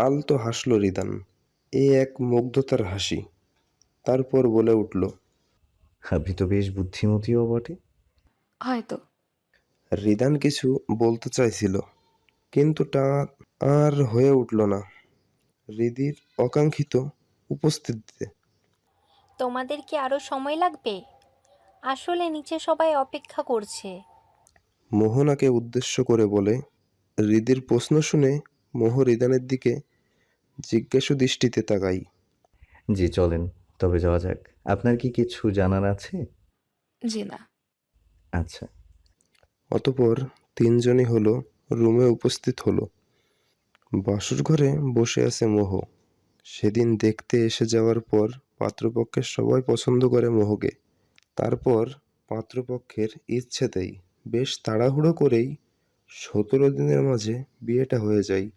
আলতো হাসল রিদান। এ এক মুগ্ধতার হাসি। তারপর বলে উঠল আপনি তো বেশ বুদ্ধিমতীও বটে। হয়তো। রিদান কিছু বলতে চাইছিল কিন্তু তা আর হয়ে উঠল না। হৃদির অকাঙ্ক্ষিত উপস্থিতিতে। তোমাদের কি আরও সময় লাগবে? আসলে নিচে সবাই অপেক্ষা করছে। মোহনাকে উদ্দেশ্য করে বলে রিদির প্রশ্ন শুনে মোহ রিদানের দিকে জিজ্ঞাসু দৃষ্টিতে তাকাই। জি চলেন তবে যাওয়া যাক। আপনার কি কিছু জানার আছে? জি না। আচ্ছা। অতপর তিনজনই হলো রুমে উপস্থিত হলো। বাসুর ঘরে বসে আছে মোহ। সেদিন দেখতে এসে যাওয়ার পর পাত্রপক্ষের সবাই পছন্দ করে মোহকে। তারপর পাত্রপক্ষের ইচ্ছেতেই বেশ তাড়াহুড়ো করেই সতেরো দিনের মাঝে বিয়েটা হয়ে যায়।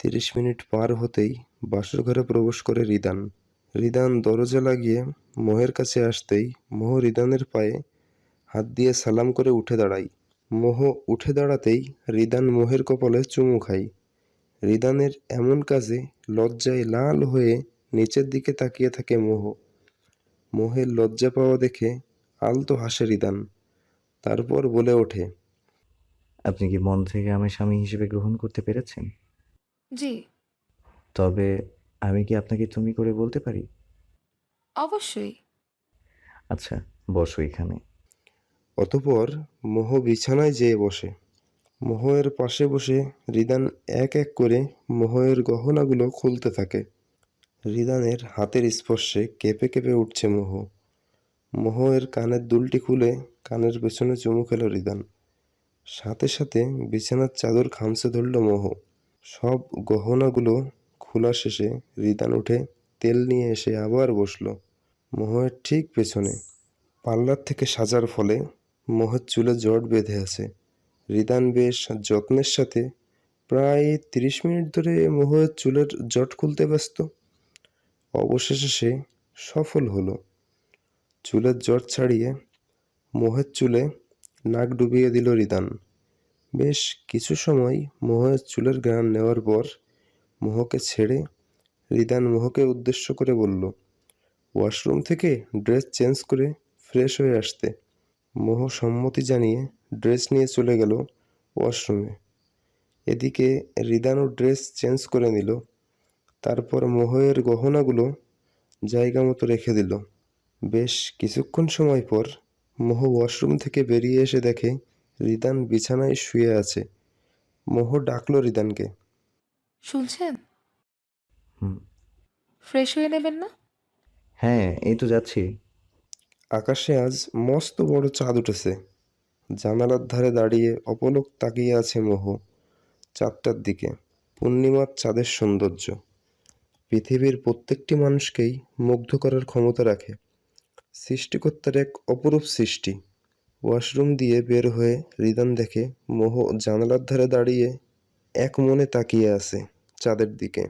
তিরিশ মিনিট পার হতেই বাসর ঘরে প্রবেশ করে রিদান। রিদান দরজা লাগিয়ে মোহের কাছে আসতেই মোহ রিদানের পায়ে হাত দিয়ে সালাম করে উঠে দাঁড়ায়। মোহ উঠে দাঁড়াতেই রিদান মোহের কপালে চুমু খায়। রিদানের এমন কাজে লজ্জায় লাল হয়ে নিচের দিকে তাকিয়ে থাকে মোহ। মোহের লজ্জা পাওয়া দেখে আলতো হাসে রিদান। তারপর বলে ওঠে, আপনি কি মন থেকে আমি স্বামী হিসেবে গ্রহণ করতে পেরেছেন? জি। তবে আমি কি আপনাকে তুমি করে বলতে পারি? অবশ্যই। আচ্ছা বসো এখানে। অতপর মোহ বিছানায় যেয়ে বসে। মোহের পাশে বসে রিদান এক এক করে মোহের গহনাগুলো খুলতে থাকে। রিদানের হাতের স্পর্শে কেঁপে কেঁপে উঠছে মোহ। মোহের কানের দুলটি খুলে কানের পেছনে চুমু খেল রিদান। সাথে সাথে বিছানার চাদর খামচে ধরল মোহ। সব গহনাগুলো খোলা শেষে রিদান উঠে তেল নিয়ে এসে আবার বসল। মোহের ঠিক পেছনে। পার্লার থেকে সাজার ফলে মোহের চুলে জট বেঁধে আছে। রিদান বেশ যত্নের সাথে প্রায় তিরিশ মিনিট ধরে মোহের চুলের জট খুলতে ব্যস্ত। অবশেষে সে সফল হলো। চুলের জট ছাড়িয়ে মোহের চুলে নাক ডুবিয়ে দিল রিদান বেশ কিছু সময় মোহের চুলের গ্রান নেওয়ার পর মোহকে ছেড়ে রিদান মোহকে উদ্দেশ্য করে বলল, ওয়াশরুম থেকে ড্রেস চেঞ্জ করে ফ্রেশ হয়ে আসতে। মোহ সম্মতি জানিয়ে ড্রেস নিয়ে চলে গেল ওয়াশরুমে। এদিকে রিদানও ড্রেস চেঞ্জ করে নিল, তারপর মোহের গহনাগুলো জায়গা মতো রেখে দিল। বেশ কিছুক্ষণ সময় পর মোহ ওয়াশরুম থেকে বেরিয়ে এসে দেখে রিদান বিছানায় শুয়ে আছে। মোহ ডাকলো রিদানকে। শুনছেন? হুম। ফ্রেশ হয়ে নেবেন না? হ্যাঁ এই তো যাচ্ছি। আকাশে আজ মস্ত বড় চাঁদ উঠেছে। জানালার ধারে দাঁড়িয়ে অপলক তাকিয়ে আছে মোহ। চাঁদটার দিকে পূর্ণিমার চাঁদের সৌন্দর্য। পৃথিবীর প্রত্যেকটি মানুষকেই মুগ্ধ করার ক্ষমতা রাখে। সৃষ্টিকর্তার এক অপরূপ সৃষ্টি। ওয়াশরুম দিয়ে বের হয়ে রিদান দেখে মোহ জানালার ধারে দাঁড়িয়ে এক মনে তাকিয়ে আছে চাঁদের দিকে।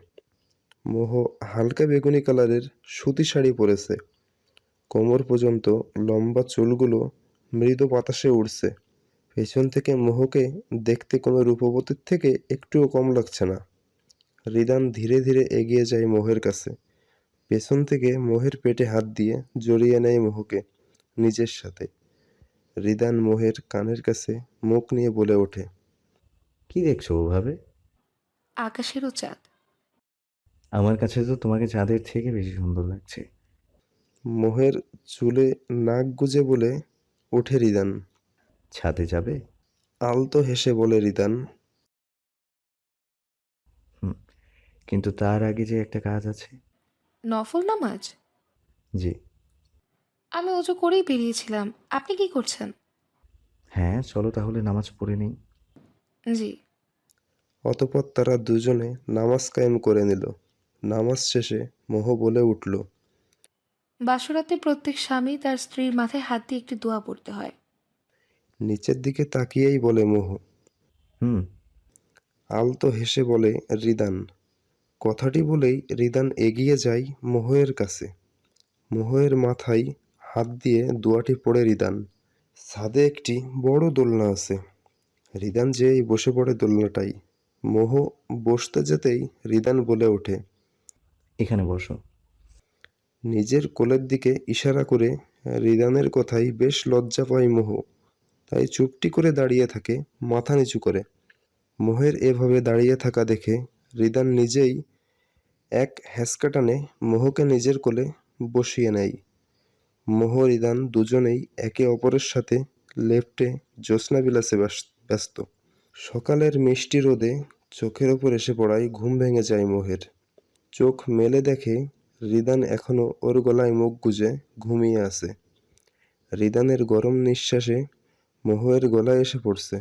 মোহ হালকা বেগুনি কালারের সুতি শাড়ি পরেছে। কোমর পর্যন্ত লম্বা চুলগুলো মৃদু বাতাসে উড়ছে। পেছন থেকে মোহকে দেখতে কোনো রূপবতীর থেকে একটুও কম লাগছে না। রিদান ধীরে ধীরে এগিয়ে যায় মোহের কাছে। পেছন থেকে মোহের পেটে হাত দিয়ে জড়িয়ে নেয় মোহকে নিজের সাথে। রিদান মোহের কানের কাছে মুখ নিয়ে বলে ওঠে কি দেখছ ওভাবে? আকাশেরও চাঁদ। আমার কাছে তো তোমাকে চাঁদের থেকে বেশি সুন্দর লাগছে। মোহের চুলে নাক গুজে বলে ওঠে রিদান ছাদে যাবে? আলতো হেসে বলে রিদান কিন্তু তার আগে যে একটা কাজ আছে? নফল নামাজ? জি। আমি অজু করেই বেরিয়েছিলাম। আপনি কি করছেন? হ্যাঁ চলো তাহলে নামাজ পড়ে নেই। জি। অতপর তারা দুজনে নামাজ কায়েম করে নিল। নামাজ শেষে মোহ বলে উঠল বাসরাতে প্রত্যেক স্বামী তার স্ত্রীর মাথায় হাত দিয়ে একটি দোয়া পড়তে হয়। নিচের দিকে তাকিয়েই বলে মোহ হুম। আলতো হেসে বলে রিদান। কথাটি বলেই রিদান এগিয়ে যায় মোহের কাছে। মোহের মাথায় হাত দিয়ে দুয়াটি পড়ে রিদান। ছাদে একটি বড় দোলনা আছে। রিদান যেই বসে পড়ে দোলনাটাই। মোহ বসতে যেতেই রিদান বলে ওঠে এখানে বসো। নিজের কোলের দিকে ইশারা করে রিদানের কথাই বেশ লজ্জা পায় মোহ। তাই চুপটি করে দাঁড়িয়ে থাকে মাথা নিচু করে। মোহের এভাবে দাঁড়িয়ে থাকা দেখে রিদান নিজেই এক হ্যাঁচকা টানে মোহকে নিজের কোলে বসিয়ে নেয়। মোহ রিদান দুজনেই একে অপরের সাথে লেফটে জ্যোৎস্না বিলাসে ব্যস্ত। সকালের মিষ্টি রোদে চোখের ওপর এসে পড়ায় ঘুম ভেঙে যায় মোহের। চোখ মেলে দেখে রিদান এখনও ওর গলায় মুখ গুজে ঘুমিয়ে আছে। রিদানের গরম নিঃশ্বাসে মোহের গলায় এসে পড়ছে।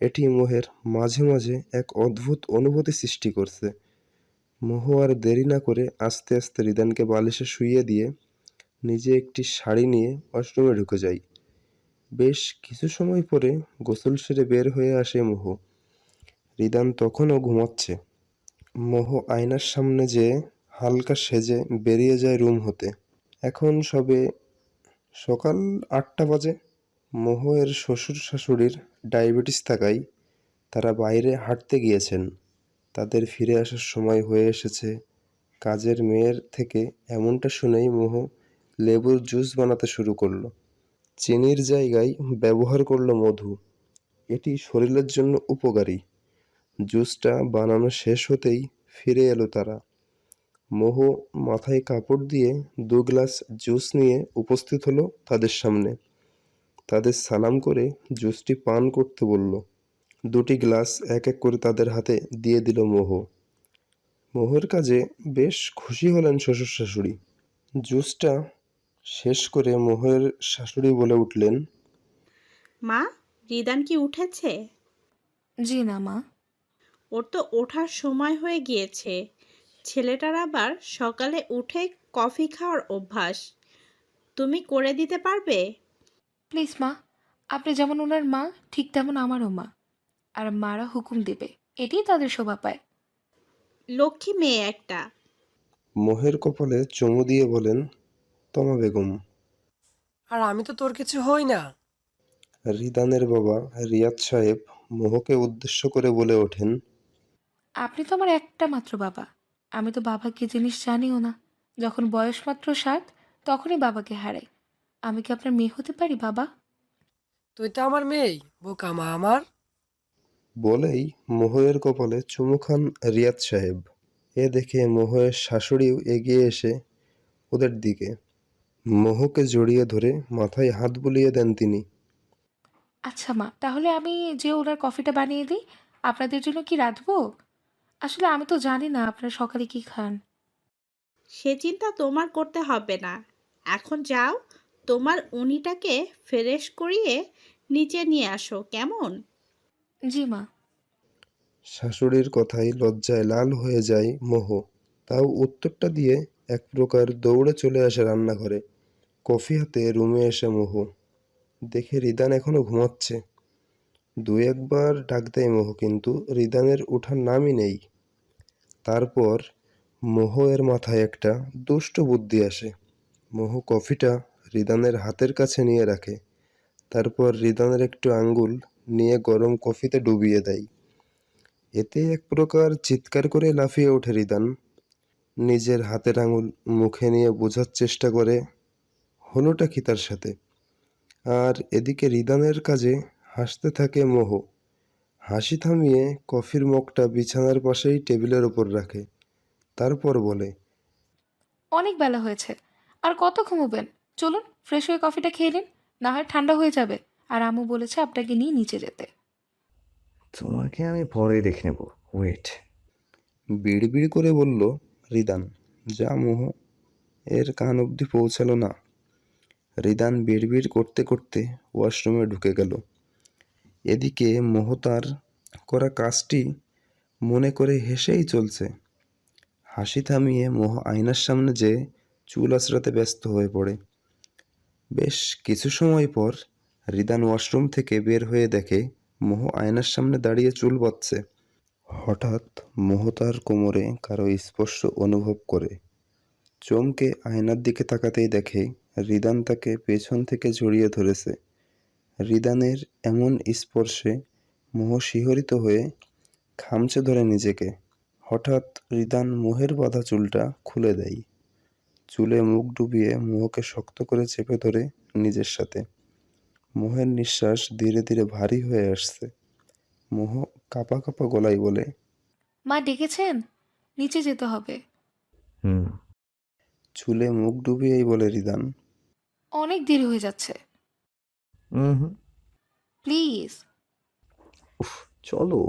এটি মোহের মাঝে মাঝে এক অদ্ভুত অনুভূতি সৃষ্টি করছে। মোহ আর দেরি না করে আস্তে আস্তে রিদানকে বালিশে শুইয়ে দিয়ে নিজে একটি শাড়ি নিয়ে ওয়াশরুমে ঢুকে যায় বেশ কিছু সময় পরে গোসল সেরে বের হয়ে আসে মোহ। রিদান তখনও ঘুমাচ্ছে। মোহ আয়নার সামনে যেয়ে হালকা সেজে বেরিয়ে যায় রুম হতে। এখন সবে সকাল আটটা বাজে। মোহ এর শ্বশুর শাশুড়ির ডায়াবেটিস থাকায় তারা বাইরে হাঁটতে গিয়েছেন। তাদের ফিরে আসার সময় হয়ে এসেছে। কাজের মেয়ের থেকে এমনটা শুনেই মোহ লেবুর জুস বানাতে শুরু করল। চিনির জায়গায় ব্যবহার করল মধু। এটি শরীরের জন্য উপকারী। জুসটা বানানো শেষ হতেই ফিরে এলো তারা। মোহ মাথায় কাপড় দিয়ে দু গ্লাস জুস নিয়ে উপস্থিত হলো তাদের সামনে। তাদের সালাম করে জুসটি পান করতে বলল। দুটি গ্লাস এক এক করে তাদের হাতে দিয়ে দিল মোহ। মোহর কাজে বেশ খুশি হলেন শ্বশুর শাশুড়ি জুসটা শেষ করে মোহের শাশুড়ি বলে উঠলেন মা রিদান কি উঠেছে? জি না মা। ওর তো ওঠার সময় হয়ে গিয়েছে। ছেলেটার আবার সকালে উঠে কফি খাওয়ার অভ্যাস। তুমি করে দিতে পারবে? প্লিজ মা আপনি যেমন ওনার মা ঠিক তেমন আমারও মা। আর মারা হুকুম দেবে এটাই তাদের শোভা পায়। লক্ষ্মী মেয়ে একটা। মোহের কপালে চুমু দিয়ে বলেন তমা বেগম। আর আমি তো তোর কিছু হই না। রিদানের বাবা রিয়াদ সাহেব মোহকে উদ্দেশ্য করে বলে ওঠেন আপনি তো আমার একটা মাত্র বাবা। আমি তো বাবা বাবাকে জিনিস জানিও না। যখন বয়স মাত্র সাত তখনই বাবাকে হারাই। আমি কি আপনার মেয়ে হতে পারি বাবা? তুই তো আমার মেয়েই বোকা মা আমার। বলেই মোহের কপালে চুমু খান রিয়াদ সাহেব। এ দেখে মোহের শাশুড়িও এগিয়ে এসে ওদের দিকে মোহকে জড়িয়ে ধরে মাথায় হাত বুলিয়ে দেন তিনি। আচ্ছা মা তাহলে আমি যে ওনার কফিটা বানিয়ে দিই আপনাদের জন্য কি রাঁধবো? আসলে আমি তো জানি না আপনারা সকালে কি খান। সে চিন্তা তোমার করতে হবে না। এখন যাও তোমার উনিটাকে ফ্রেশ করিয়ে নিচে নিয়ে আসো কেমন? জি মা। শাশুড়ির কথায় লজ্জায় লাল হয়ে যায় মোহ। তাও উত্তরটা দিয়ে এক প্রকার দৌড়ে চলে আসে রান্নাঘরে। কফি হাতে রুমে এসে মোহ। দেখে রিদান এখনও ঘুমাচ্ছে। দু একবার ডাক দেয় মোহ, কিন্তু রিদানের ওঠার নামই নেই। তারপর মোহ এর মাথায় একটা দুষ্ট বুদ্ধি আসে। মোহ কফিটা রিদানের হাতের কাছে নিয়ে রাখে। তারপর রিদানের একটু আঙ্গুল নিয়ে গরম কফিতে ডুবিয়ে দেয়। এতে এক প্রকার চিৎকার করে লাফিয়ে ওঠে রিদান। নিজের হাতের আঙুল মুখে নিয়ে বোঝার চেষ্টা করে হলোটা কি তার সাথে? আর এদিকে রিদানের কাজে হাসতে থাকে মোহ। হাসি থামিয়ে কফির মগটা বিছানার পাশেই টেবিলের ওপর রাখে। তারপর বলে অনেক বেলা হয়েছে আর কত ঘুমোবেন? চলুন ফ্রেশ হয়ে কফিটা খেয়ে নিন না হয় ঠান্ডা হয়ে যাবে। আর আমু বলেছে আপনাকে নিয়ে নিচে যেতে। তোমাকে আমি পরে দেখে নেব ওয়েট বিড়বিড় করে বলল রিদান যা মোহ এর কান অবধি পৌঁছালো না। রিদান বিড়বিড় করতে করতে ওয়াশরুমে ঢুকে গেল। এদিকে মোহ তার করা কাজটি মনে করে হেসেই চলছে। হাসি থামিয়ে মোহ আয়নার সামনে যেয়ে চুল আঁচড়াতে ব্যস্ত হয়ে পড়ে। বেশ কিছু সময় পর রিদান ওয়াশরুম থেকে বের হয়ে দেখে মোহ আয়নার সামনে দাঁড়িয়ে চুল বাঁধছে। হঠাৎ মোহ তার কোমরে কারও স্পর্শ অনুভব করে। চমকে আয়নার দিকে তাকাতেই দেখে রিদান তাকে পেছন থেকে জড়িয়ে ধরেছে। রিদানের এমন স্পর্শে মোহ শিহরিত হয়ে খামচে ধরে নিজেকে। হঠাৎ রিদান মোহের বাঁধা চুলটা খুলে দেয়। চুলে মুখ ডুবিয়ে মোহকে শক্ত করে চেপে ধরে নিজের সাথে। মোহের নিঃশ্বাস ধীরে ধীরে ভারী হয়ে আসছে। মোহ কাঁপা কাঁপা গলায় বলে মা ডেকেছেন? নিচে যেতে হবে। হুম। চুলে মুখ ডুবিয়েই বলে রিদান অনেক দেরি হয়ে যাচ্ছে। Hmm hmm please. উফ চলো।